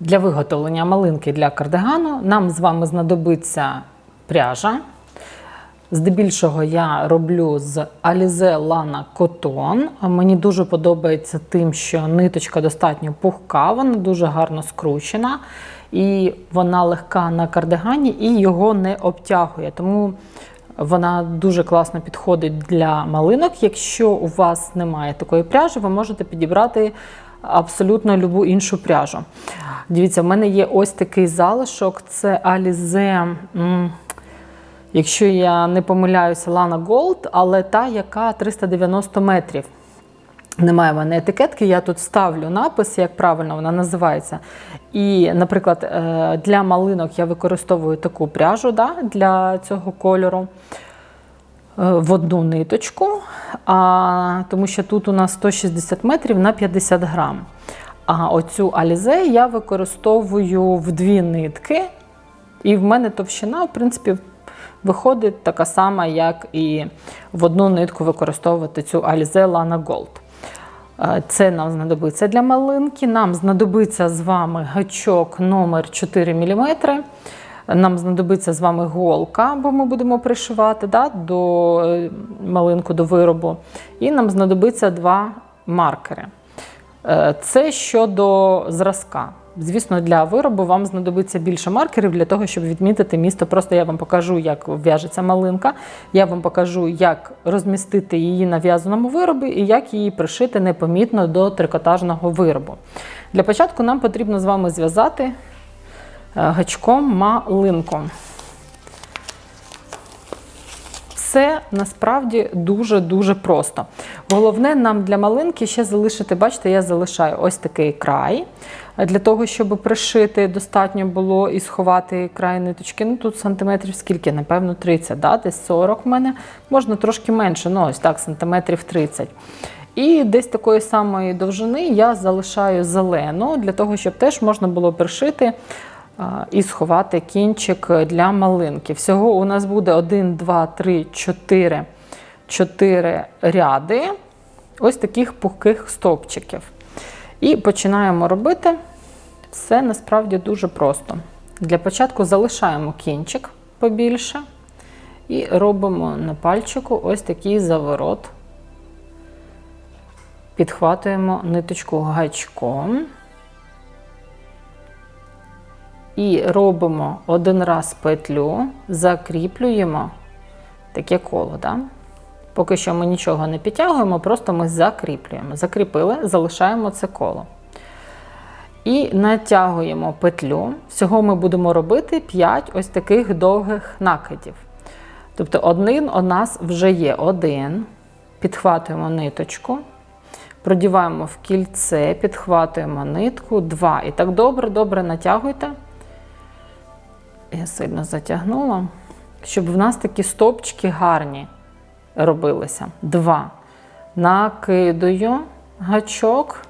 Для виготовлення малинки для кардигану нам з вами знадобиться пряжа. Здебільшого я роблю з Alize Lana Cotton. Мені дуже подобається тим, що ниточка достатньо пухка, вона дуже гарно скручена, і вона легка на кардигані і його не обтягує. Тому вона дуже класно підходить для малинок. Якщо у вас немає такої пряжі, ви можете підібрати абсолютно любу іншу пряжу. Дивіться, в мене є ось такий залишок: це Alize. Якщо я не помиляюся, Lana Gold, але та, яка 390 метрів. Немає в мене етикетки, я тут ставлю напис, як правильно вона називається. І, наприклад, е, для малинок я використовую таку пряжу да, для цього кольору в одну ниточку, а, тому що тут у нас 160 метрів на 50 грам. А оцю алізе я використовую в дві нитки, і в мене товщина, в принципі, виходить така сама, як і в одну нитку використовувати цю Alize Lana Gold. Е, Це нам знадобиться для малинки. Нам знадобиться з вами гачок номер 4 мм. Нам знадобиться з вами голка, бо ми будемо пришивати да, до е, малинку до виробу. І нам знадобиться два маркери. Е, Це щодо зразка. Звісно, для виробу вам знадобиться більше маркерів для того, щоб відмітити місто. Просто я вам покажу, як в'яжеться малинка. Я вам покажу, як розмістити її на в'язаному виробі і як її пришити непомітно до трикотажного виробу. Для початку нам потрібно з вами зв'язати гачком малинку. Все насправді дуже-дуже просто. Головне нам для малинки ще залишити, бачите, я залишаю ось такий край. Для того, щоб пришити, достатньо було і сховати край ниточки. Ну тут сантиметрів скільки, напевно, 30, да? десь 40 в мене. Можна трошки менше, ну ось так, сантиметрів 30. І десь такої самої довжини я залишаю зелену, для того, щоб теж можна було пришити і сховати кінчик для малинки. Всього у нас буде 1, 2, 3, 4, 4 ряди ось таких пухких стовпчиків. І починаємо робити все насправді дуже просто. Для початку залишаємо кінчик побільше і робимо на пальчику ось такий заворот. Підхватуємо ниточку гачком. І робимо один раз петлю, закріплюємо таке коло. Да? Поки що ми нічого не підтягуємо, просто ми закріплюємо. Закріпили, залишаємо це коло. І натягуємо петлю. Всього ми будемо робити 5 ось таких довгих накидів. Тобто один у нас вже є один. Підхватуємо ниточку, продіваємо в кільце, підхватуємо нитку, два. І так добре-добре натягуйте. Я сильно затягнула, щоб в нас такі стопчики гарні робилися. Два. Накидаю гачок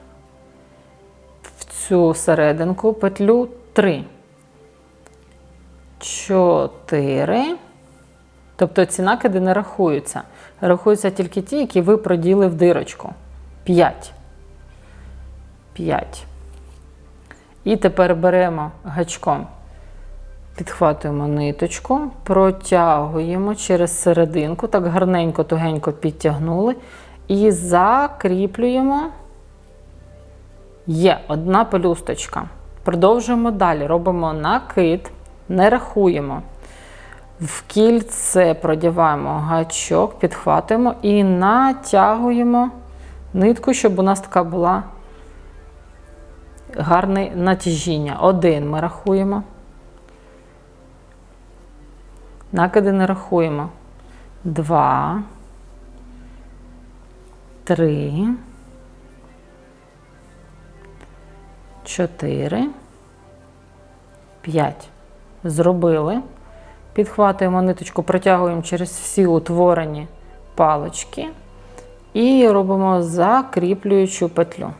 в цю серединку петлю три. Чотири. Тобто ці накиди не рахуються. Рахуються тільки ті, які ви проділи в дирочку. П'ять. П'ять. І тепер беремо гачком. Підхватуємо ниточку, протягуємо через серединку, так гарненько, тугенько підтягнули. І закріплюємо. Є одна пелюсточка. Продовжуємо далі. Робимо накид, не рахуємо. В кільце продіваємо гачок, підхватуємо і натягуємо нитку, щоб у нас така була гарне натяжіння. Один ми рахуємо. Накиди не рахуємо. Два. Три. Чотири. П'ять. Зробили. Підхватуємо ниточку, протягуємо через всі утворені палочки і робимо закріплюючу петлю.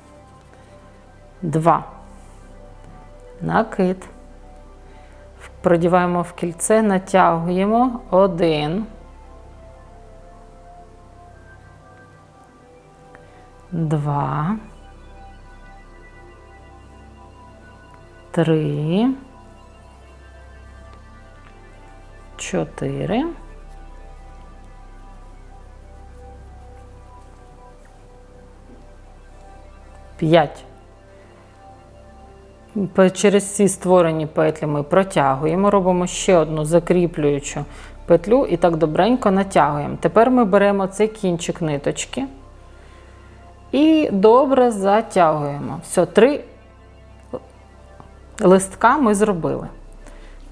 Два. Накид продіваємо в кільце, натягуємо один, два, три, чотири. П'ять. Через ці створені петлі ми протягуємо, робимо ще одну закріплюючу петлю і так добренько натягуємо. Тепер ми беремо цей кінчик ниточки і добре затягуємо. Все, три листка ми зробили.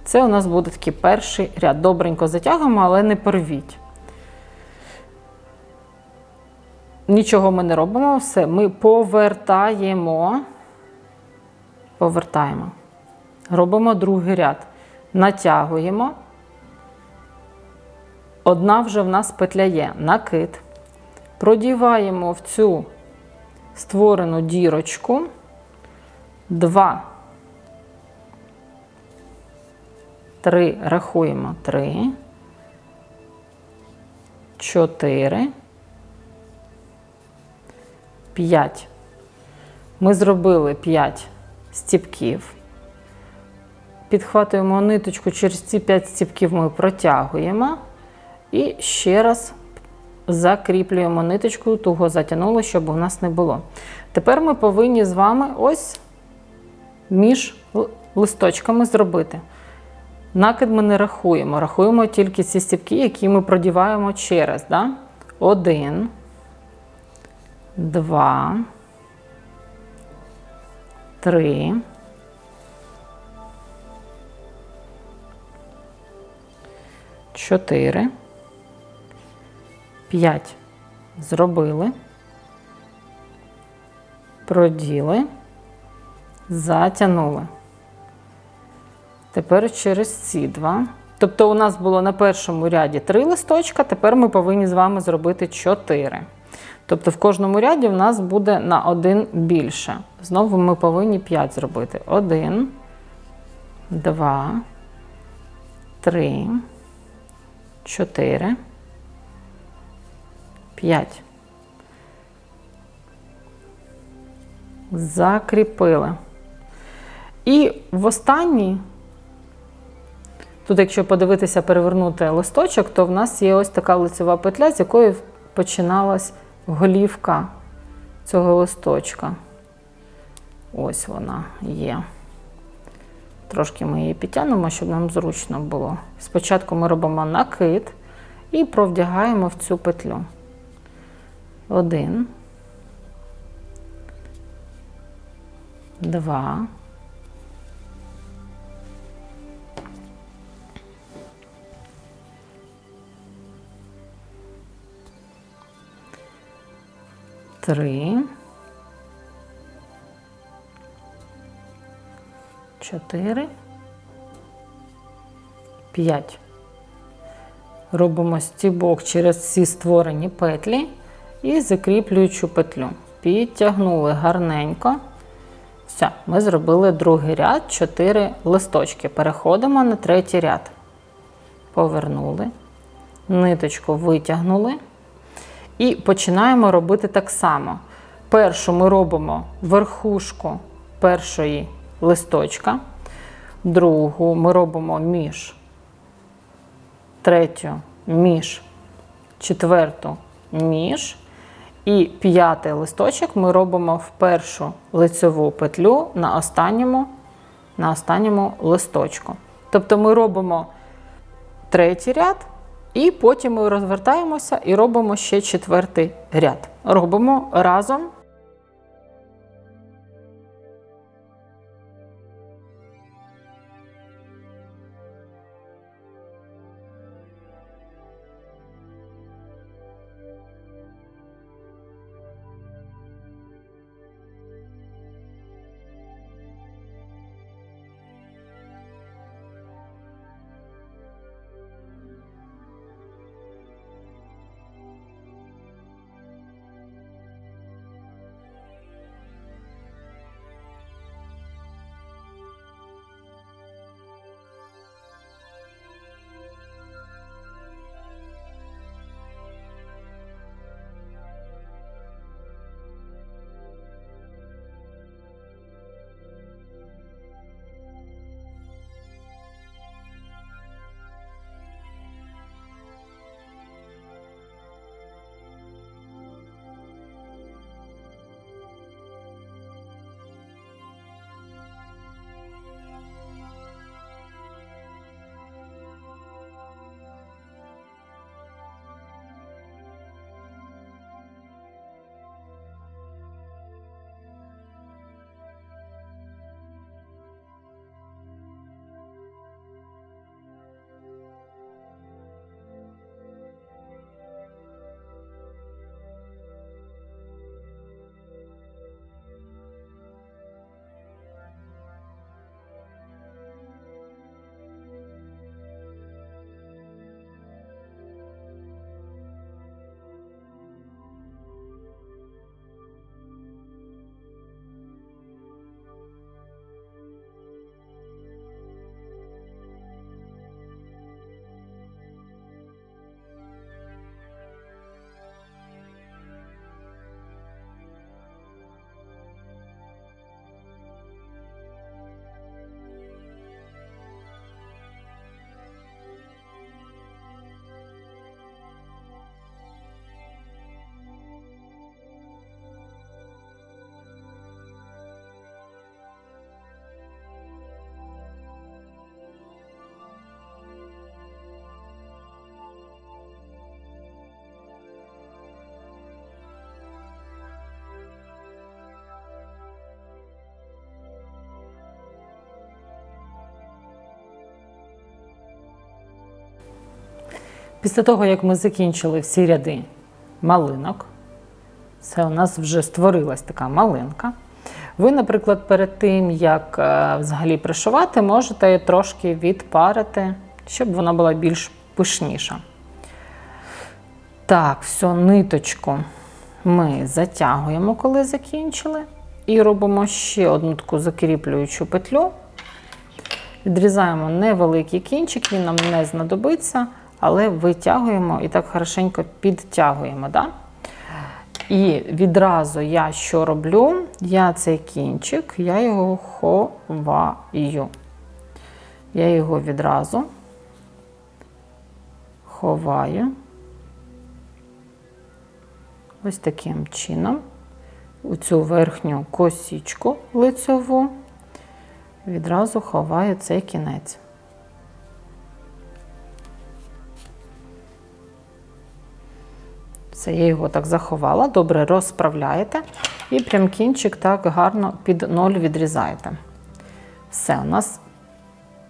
Це у нас буде такий перший ряд. Добренько затягуємо, але не порвіть. Нічого ми не робимо, все, ми повертаємо. Повертаємо. Робимо другий ряд. Натягуємо. Одна вже в нас петля є. Накид. Продіваємо в цю створену дірочку. Два. Три. Рахуємо. Три. Чотири. П'ять. Ми зробили 5 стіпків. Підхватуємо ниточку, через ці 5 стіпків ми протягуємо. І ще раз закріплюємо ниточку, туго затягнули, щоб у нас не було. Тепер ми повинні з вами ось між листочками зробити. Накид ми не рахуємо, рахуємо тільки ці стіпки, які ми продіваємо через. Да? Один, два, три. Чотири. П'ять. Зробили. Проділи. Затягнули. Тепер через ці два. Тобто у нас було на першому ряді три листочка, тепер ми повинні з вами зробити чотири. Тобто в кожному ряді в нас буде на один більше. Знову ми повинні 5 зробити. Один, два, три, чотири, п'ять. Закріпили. І в останній, тут, якщо подивитися, перевернути листочок, то в нас є ось така лицева петля, з якої починалась голівка цього листочка. Ось вона є. Трошки ми її підтягнемо, щоб нам зручно було. Спочатку ми робимо накид і провдягаємо в цю петлю. Один. Два. Три. Чотири. П'ять. Робимо стібок через всі створені петлі і закріплюючу петлю. Підтягнули гарненько. Все, ми зробили другий ряд, 4 листочки. Переходимо на третій ряд. Повернули, ниточку витягнули. І починаємо робити так само. Першу ми робимо верхушку першої листочка, другу ми робимо між, третю між, четверту між. І п'ятий листочок ми робимо в першу лицеву петлю на останньому, на останньому листочку. Тобто ми робимо третій ряд, і потім ми розвертаємося і робимо ще четвертий ряд. Робимо разом. Після того, як ми закінчили всі ряди малинок, це у нас вже створилась така малинка. Ви, наприклад, перед тим, як е, взагалі пришивати, можете трошки відпарити, щоб вона була більш пишніша. Так, все, ниточку ми затягуємо, коли закінчили. І робимо ще одну таку закріплюючу петлю. Відрізаємо невеликий кінчик, він нам не знадобиться, але витягуємо і так хорошенько підтягуємо. Да? І відразу я що роблю? Я цей кінчик, я його ховаю. Я його відразу ховаю. Ось таким чином. У цю верхню косічку лицьову відразу ховаю цей кінець. Все, я його так заховала, добре розправляєте і прям кінчик так гарно під ноль відрізаєте. Все, у нас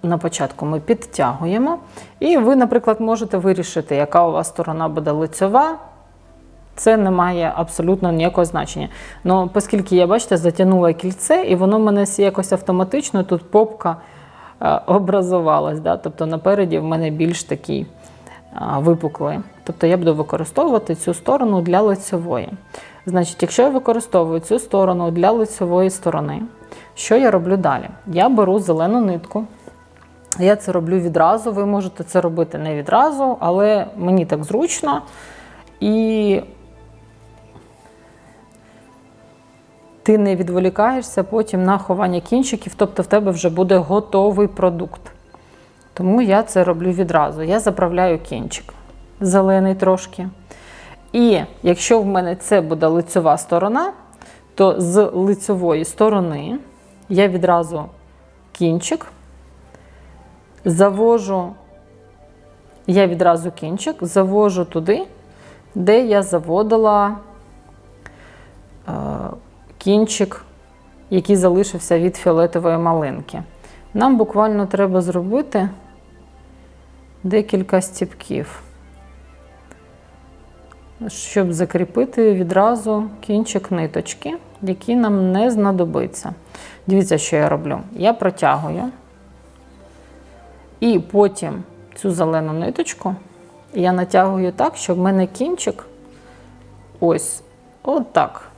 на початку ми підтягуємо. І ви, наприклад, можете вирішити, яка у вас сторона буде лицьова. Це не має абсолютно ніякого значення. Ну, оскільки я, бачите, затягнула кільце, і воно в мене якось автоматично тут попка е, образувалась. Да? Тобто напереді в мене більш такий випуклий. Тобто я буду використовувати цю сторону для лицевої. Значить, якщо я використовую цю сторону для лицевої сторони, що я роблю далі? Я беру зелену нитку. Я це роблю відразу. Ви можете це робити не відразу, але мені так зручно. І ти не відволікаєшся потім на ховання кінчиків, тобто в тебе вже буде готовий продукт. Тому я це роблю відразу. Я заправляю кінчик зелений трошки. І якщо в мене це буде лицьова сторона, то з лицьової сторони я відразу кінчик завожу, я відразу кінчик завожу туди, де я заводила е, кінчик, який залишився від фіолетової малинки. Нам буквально треба зробити декілька стіпків, щоб закріпити відразу кінчик ниточки, який нам не знадобиться. Дивіться, що я роблю. Я протягую і потім цю зелену ниточку я натягую так, щоб в мене кінчик ось отак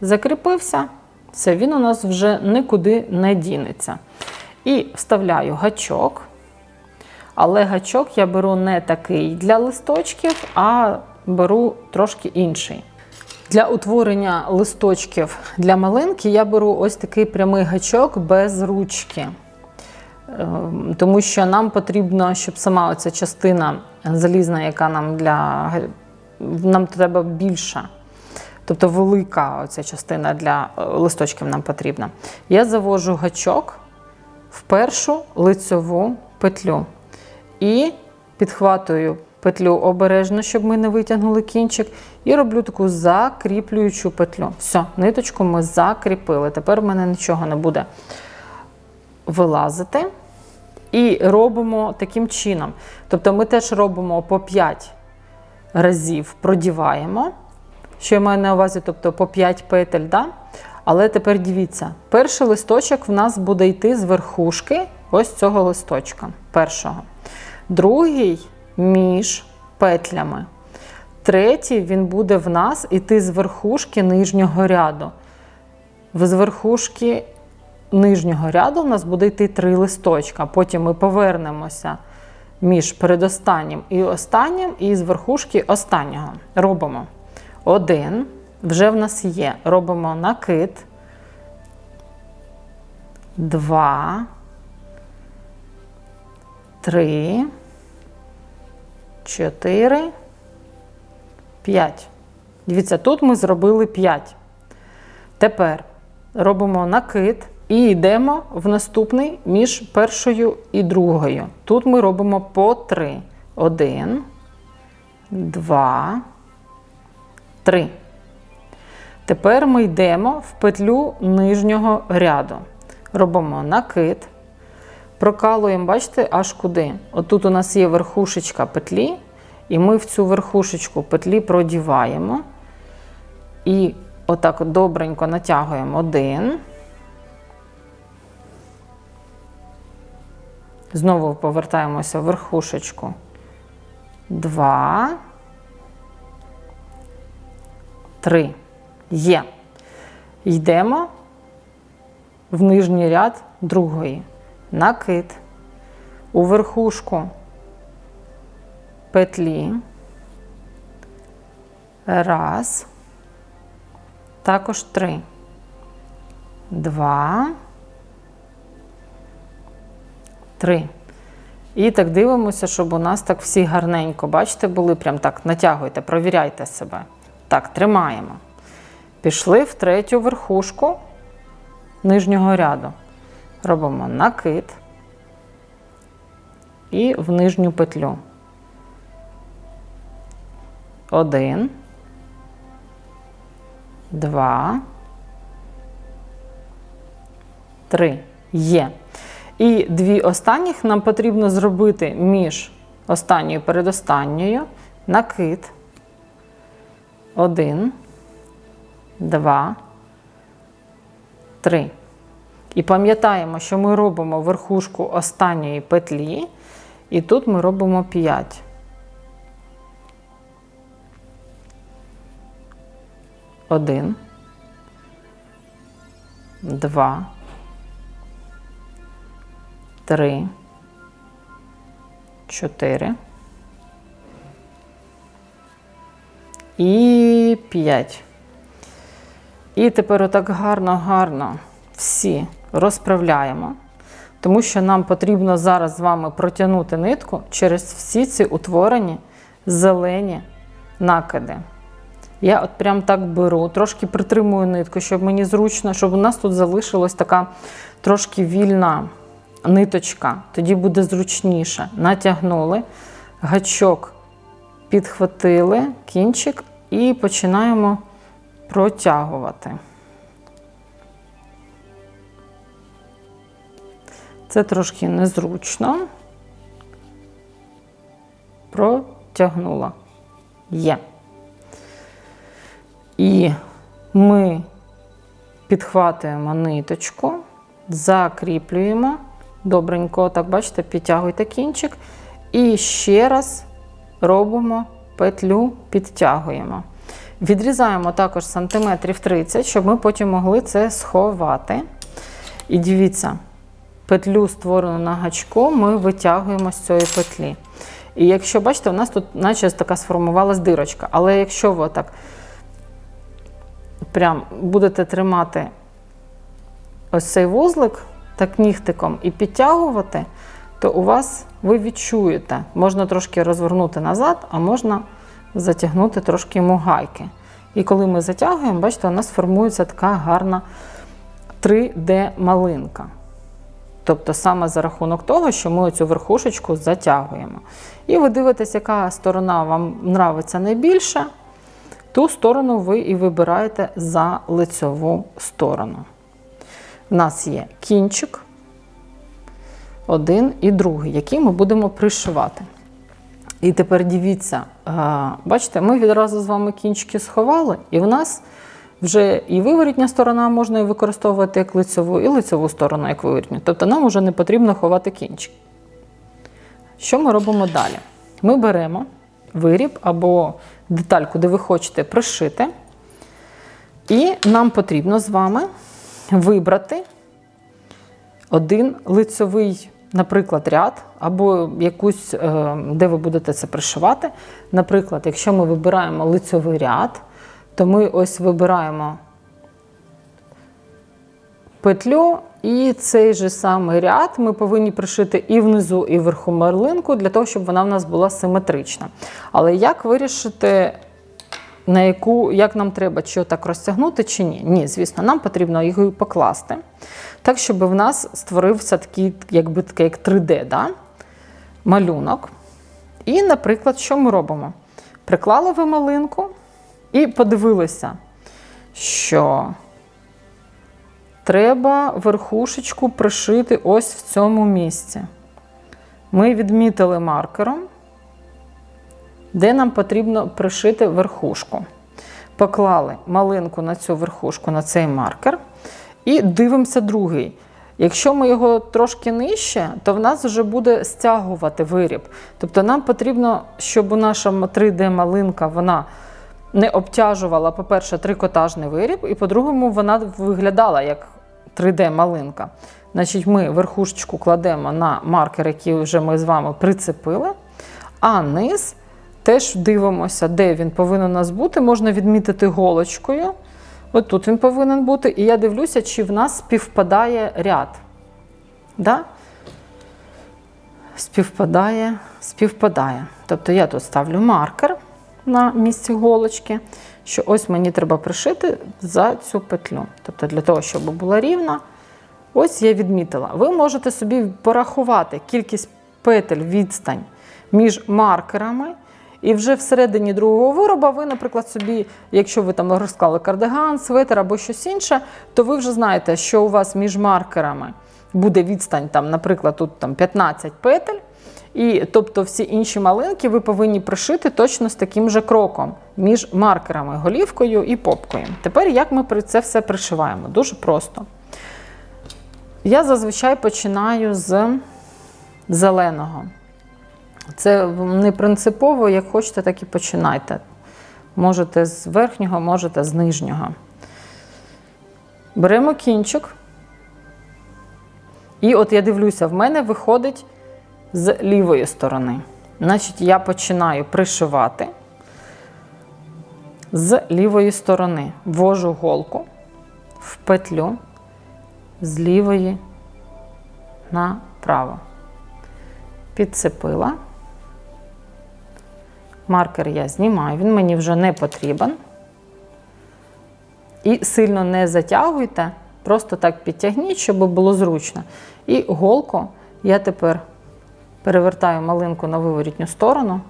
закріпився. Все, він у нас вже нікуди не дінеться. І вставляю гачок. Але гачок я беру не такий для листочків, а беру трошки інший. Для утворення листочків для малинки я беру ось такий прямий гачок без ручки. Ем, Тому що нам потрібно, щоб сама оця частина залізна, яка нам для нам треба більша. Тобто велика оця частина для е, листочків нам потрібна. Я завожу гачок в першу лицьову петлю і підхватую петлю обережно, щоб ми не витягнули кінчик, і роблю таку закріплюючу петлю. Все, ниточку ми закріпили. Тепер в мене нічого не буде вилазити. І робимо таким чином. Тобто ми теж робимо по 5 разів, продіваємо. Що я маю на увазі, тобто по 5 петель. Да? Але тепер дивіться, перший листочок в нас буде йти з верхушки ось цього листочка. першого. Другий між петлями. Третій він буде в нас йти з верхушки нижнього ряду. З верхушки нижнього ряду в нас буде йти три листочка. Потім ми повернемося між передостаннім і останнім, і з верхушки останнього. Робимо один, вже в нас є. Робимо накид. Два, три, чотири, п'ять. Дивіться, тут ми зробили п'ять. Тепер робимо накид і йдемо в наступний між першою і другою. Тут ми робимо по три. Один, два, три. Тепер ми йдемо в петлю нижнього ряду. Робимо накид, прокалуємо, бачите, аж куди. Отут у нас є верхушечка петлі, І ми в цю верхушечку петлі продіваємо. І отак от добренько натягуємо один. Знову повертаємося в верхушечку. Два. Три. Є. Йдемо в нижній ряд другої. Накид. У верхушку петлі. Раз. Також три. Два. Три. І так дивимося, щоб у нас так всі гарненько, бачите, були прям так, натягуйте, провіряйте себе. Так, тримаємо. Пішли в третю верхушку нижнього ряду. Робимо накид і в нижню петлю. Один, два, три. Є. І дві останніх нам потрібно зробити між останньою і передостанньою накид. Один, два, три. І пам'ятаємо, що ми робимо верхушку останньої петлі, і тут ми робимо 5. Один, два, три, чотири. І 5. І тепер отак гарно-гарно всі розправляємо, тому що нам потрібно зараз з вами протягнути нитку через всі ці утворені зелені накиди. Я от прям так беру, трошки притримую нитку, щоб мені зручно, щоб у нас тут залишилась така трошки вільна ниточка. Тоді буде зручніше. Натягнули, гачок підхватили кінчик і починаємо протягувати. Це трошки незручно. Протягнула. Є. І ми підхватуємо ниточку, закріплюємо. Добренько, так, бачите, підтягуйте кінчик. І ще раз робимо петлю, підтягуємо. Відрізаємо також сантиметрів 30, щоб ми потім могли це сховати. І дивіться, петлю, створену на гачку, ми витягуємо з цієї петлі. І якщо бачите, у нас тут наче така сформувалась дирочка. Але якщо ви так прям будете тримати ось цей вузлик, так нігтиком і підтягувати, то у вас ви відчуєте, можна трошки розвернути назад, а можна затягнути трошки мугайки. І коли ми затягуємо, бачите, у нас формується така гарна 3D-малинка. Тобто саме за рахунок того, що ми цю верхушечку затягуємо. І ви дивитесь, яка сторона вам нравиться найбільше, ту сторону ви і вибираєте за лицьову сторону. У нас є кінчик, один і другий, який ми будемо пришивати. І тепер дивіться, бачите, ми відразу з вами кінчики сховали, і в нас вже і виворітня сторона можна використовувати як лицеву, і лицеву сторону як виворітню. Тобто нам вже не потрібно ховати кінчик. Що ми робимо далі? Ми беремо виріб або деталь, куди ви хочете пришити, і нам потрібно з вами вибрати один лицевий наприклад, ряд, або якусь, е, де ви будете це пришивати. Наприклад, якщо ми вибираємо лицьовий ряд, то ми ось вибираємо петлю, і цей же самий ряд ми повинні пришити і внизу, і вверху мерлинку, для того, щоб вона в нас була симетрична. Але як вирішити, на яку, як нам треба, чи так розтягнути, чи ні? Ні, звісно, нам потрібно його покласти так, щоб в нас створився такий, якби такий, як 3D да? малюнок. І, наприклад, що ми робимо? Приклали ви малинку і подивилися, що треба верхушечку пришити ось в цьому місці. Ми відмітили маркером, де нам потрібно пришити верхушку. Поклали малинку на цю верхушку, на цей маркер, і дивимося другий. Якщо ми його трошки нижче, то в нас вже буде стягувати виріб. Тобто нам потрібно, щоб наша 3D-малинка вона не обтяжувала, по-перше, трикотажний виріб, і по-другому, вона виглядала як 3D-малинка. Значить, ми верхушечку кладемо на маркер, який вже ми з вами прицепили, а низ теж дивимося, де він повинен у нас бути. Можна відмітити голочкою. От тут він повинен бути. І я дивлюся, чи в нас співпадає ряд. Да? Співпадає, співпадає. Тобто я тут ставлю маркер на місці голочки, що ось мені треба пришити за цю петлю. Тобто, для того, щоб була рівна, ось я відмітила. Ви можете собі порахувати кількість петель відстань між маркерами. І вже всередині другого вироба ви, наприклад, собі, якщо ви там розклали кардиган, светр або щось інше, то ви вже знаєте, що у вас між маркерами буде відстань, там, наприклад, тут там 15 петель. І тобто всі інші малинки ви повинні пришити точно з таким же кроком між маркерами, голівкою і попкою. Тепер як ми це все пришиваємо? Дуже просто. Я зазвичай починаю з зеленого. Це не принципово, як хочете, так і починайте. Можете з верхнього, можете з нижнього. Беремо кінчик. І от я дивлюся, в мене виходить з лівої сторони. Значить, я починаю пришивати з лівої сторони. Ввожу голку в петлю з лівої направо. Підцепила. Маркер я знімаю, він мені вже не потрібен. І сильно не затягуйте, просто так підтягніть, щоб було зручно. І голку я тепер перевертаю малинку на виворітню сторону.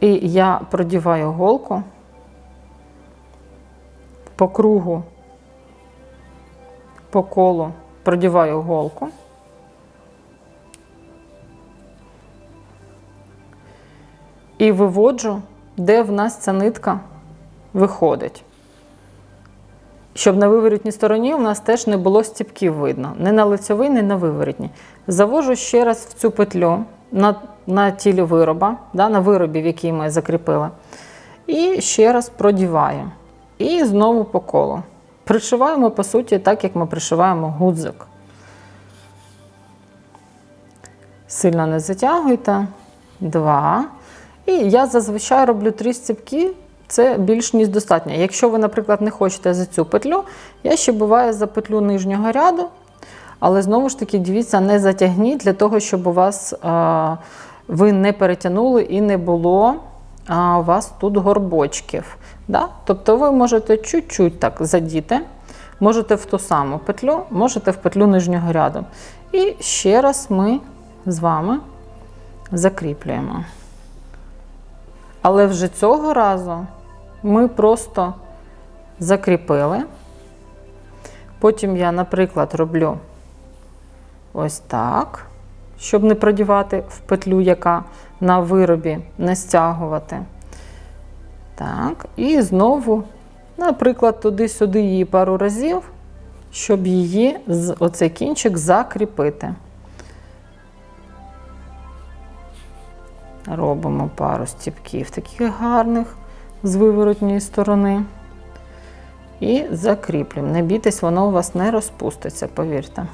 І я продіваю голку по кругу, по колу продіваю голку. І виводжу, де в нас ця нитка виходить. Щоб на виворітній стороні у нас теж не було стіпків видно. Не на лицьовий, не на виворітній. Завожу ще раз в цю петлю на на тілі вироба, да, на виробі, в який ми закріпили. І ще раз продіваю. І знову по колу. Пришиваємо, по суті, так, як ми пришиваємо гудзик. Сильно не затягуйте. Два. І я зазвичай роблю три стіпки, це більш ніж достатньо. Якщо ви, наприклад, не хочете за цю петлю, я ще буває за петлю нижнього ряду. Але знову ж таки, дивіться, не затягніть для того, щоб у вас а, ви не перетягнули і не було а, у вас тут горбочків. Да? Тобто ви можете чуть-чуть так задіти, можете в ту саму петлю, можете в петлю нижнього ряду. І ще раз ми з вами закріплюємо. Але вже цього разу ми просто закріпили. Потім я, наприклад, роблю ось так, щоб не продівати в петлю, яка на виробі не стягувати. Так, і знову, наприклад, туди-сюди її пару разів, щоб її оцей кінчик закріпити. Робимо пару стіпків таких гарних з виворотньої сторони. І закріплюємо. Не бійтесь, воно у вас не розпуститься, повірте.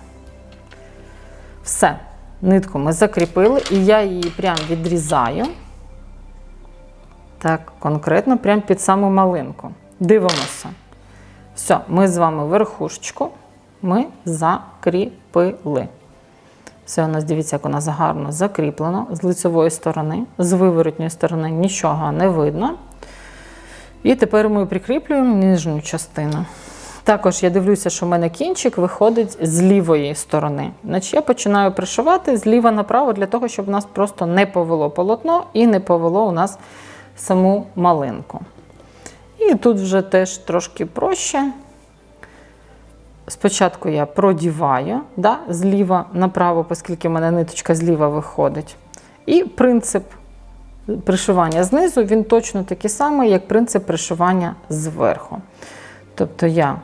Все. Нитку ми закріпили, і я її прям відрізаю. Так, конкретно, прям під саму малинку. Дивимося. Все, ми з вами верхушечку ми закріпили. Все у нас, дивіться, як у нас гарно закріплено з лицевої сторони, з виворотньої сторони нічого не видно. І тепер ми прикріплюємо нижню частину. Також я дивлюся, що в мене кінчик виходить з лівої сторони. Значить, Я починаю пришивати зліва направо, для того, щоб у нас просто не повело полотно і не повело у нас саму малинку. І тут вже теж трошки проще. Спочатку я продіваю да, зліва направо, оскільки в мене ниточка зліва виходить. І принцип пришивання знизу, він точно такий самий, як принцип пришивання зверху. Тобто я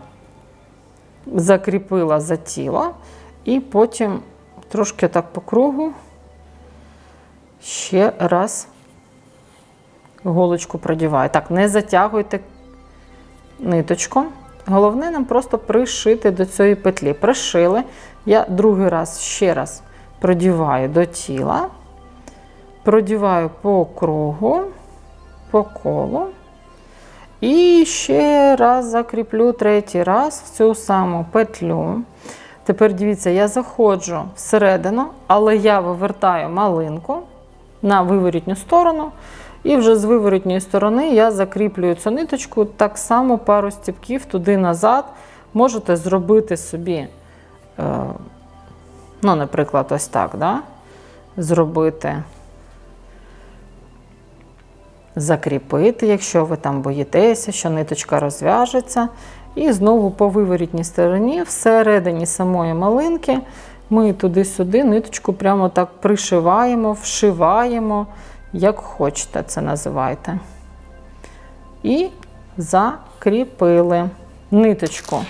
закріпила за тіло і потім трошки так по кругу ще раз голочку продіваю. Так, не затягуйте ниточку. Головне нам просто пришити до цієї петлі. Пришили. Я другий раз ще раз продіваю до тіла, продіваю по кругу, по колу. І ще раз закріплю третій раз в цю саму петлю. Тепер дивіться, я заходжу всередину, але я вивертаю малинку на виворітню сторону. І вже з виворітньої сторони я закріплюю цю ниточку так само пару стіпків туди-назад. Можете зробити собі, е, ну, наприклад, ось так, да? зробити, закріпити, якщо ви там боїтеся, що ниточка розв'яжеться. І знову по виворітній стороні, всередині самої малинки, ми туди-сюди ниточку прямо так пришиваємо, вшиваємо, як хочете це називайте. І закріпили ниточку,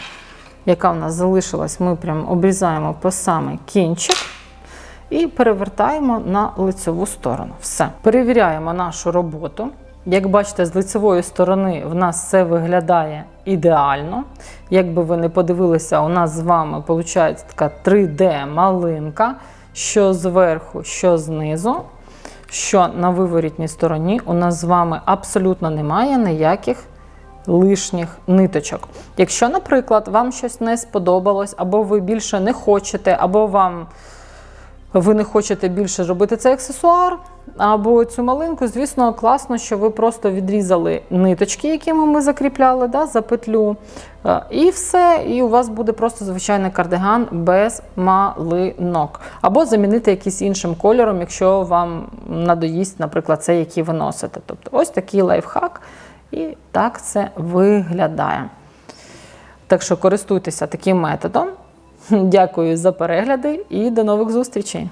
яка в нас залишилась, ми прямо обрізаємо по самий кінчик і перевертаємо на лицеву сторону. Все. Перевіряємо нашу роботу. Як бачите, з лицевої сторони в нас все виглядає ідеально. Якби ви не подивилися, у нас з вами виходить така 3D-малинка, що зверху, що знизу, що на виворітній стороні у нас з вами абсолютно немає ніяких лишніх ниточок. Якщо, наприклад, вам щось не сподобалось, або ви більше не хочете, або вам ви не хочете більше робити цей аксесуар або цю малинку, звісно, класно, що ви просто відрізали ниточки, якими ми закріпляли да, за петлю. Е, І все, і у вас буде просто звичайний кардиган без малинок. Або замінити якийсь іншим кольором, якщо вам надоїсть, наприклад, цей, який ви носите. Тобто ось такий лайфхак, і так це виглядає. Так що користуйтеся таким методом. Дякую за перегляди і до нових зустрічей!